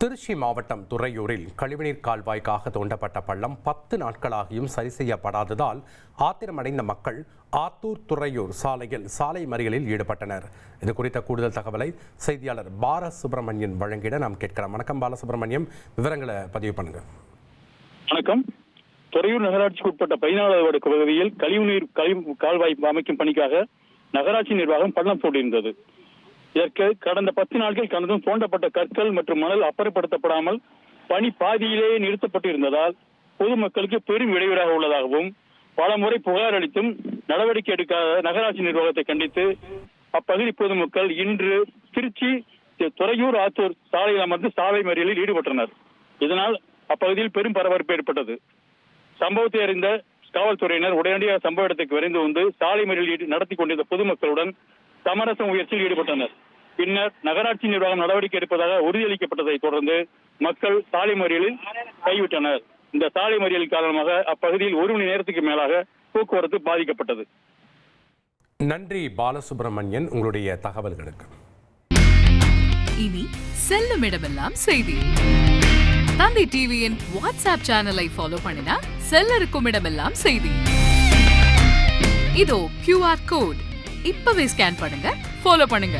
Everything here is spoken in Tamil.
திருச்சி மாவட்டம் துறையூரில் கழிவுநீர் கால்வாய்க்காக தோண்டப்பட்ட பள்ளம் பத்து நாட்களாகியும் சரி செய்யப்படாததால் ஆத்திரமடைந்த மக்கள் ஆத்தூர் துறையூர் சாலையில் சாலை மறியலில் ஈடுபட்டனர். இது குறித்த கூடுதல் தகவலை செய்தியாளர் பார சுப்பிரமணியன் வழங்கிட நாம் கேட்கிறோம். வணக்கம் பாலசுப்ரமணியம். விவரங்களை பதிவு பண்ணுங்க. வணக்கம். துறையூர் நகராட்சிக்கு உட்பட்ட பதினாலாவது வார்டு பகுதியில் கழிவுநீர் கழிவு கால்வாய் அமைக்கும் பணிக்காக நகராட்சி நிர்வாகம் பள்ளம் போட்டிருந்தது இதற்கு கடந்த பத்து நாட்கள் கடந்தும் தோண்டப்பட்ட கற்கள் மற்றும் மணல் அப்புறப்படுத்தப்படாமல் பணி பாதியிலேயே நிறுத்தப்பட்டு இருந்ததால் பொதுமக்களுக்கு பெரும் இடையூறாக உள்ளதாகவும் பல முறை புகார் அளித்தும் நடவடிக்கை எடுக்காத நகராட்சி நிர்வாகத்தை கண்டித்து அப்பகுதி பொதுமக்கள் இன்று திருச்சி துறையூர் ஆத்தூர் சாலையில் அமர்ந்து சாலை மறியலில் ஈடுபட்டனர். இதனால் அப்பகுதியில் பெரும் பரபரப்பு ஏற்பட்டது. சம்பவத்தை அறிந்த காவல்துறையினர் உடனடியாக சம்பவ இடத்துக்கு விரைந்து வந்து சாலை மறியல் ஈடு- நடத்தி கொண்டிருந்த பொதுமக்களுடன் சமரச முயற்சியில் ஈடுபட்டனர். பின்னர் நகராட்சி நிர்வாகம் நடவடிக்கை எடுப்பதாக உறுதியளிக்கப்பட்டதை தொடர்ந்து மக்கள் சாலை மறியலில் கைவிட்டனர். இந்த சாலை மறியல் காரணமாக அப்பகுதியில் ஒரு மணி நேரத்துக்கு மேலாக போக்குவரத்து பாதிக்கப்பட்டது. நன்றி பாலசுப்ரமணியன் உங்களுடைய தகவல்களுக்கு. இனி செல்லும் இடமெல்லாம் செய்தி. தந்தி டிவியின் வாட்ஸ்அப் சேனலை ஃபாலோ பண்ணினா செல்ல இருக்கும் இடமெல்லாம் செய்தி. இதோ கியூஆர் கோட் இப்பவே ஸ்கேன் பண்ணுங்க ஃபாலோ பண்ணுங்க.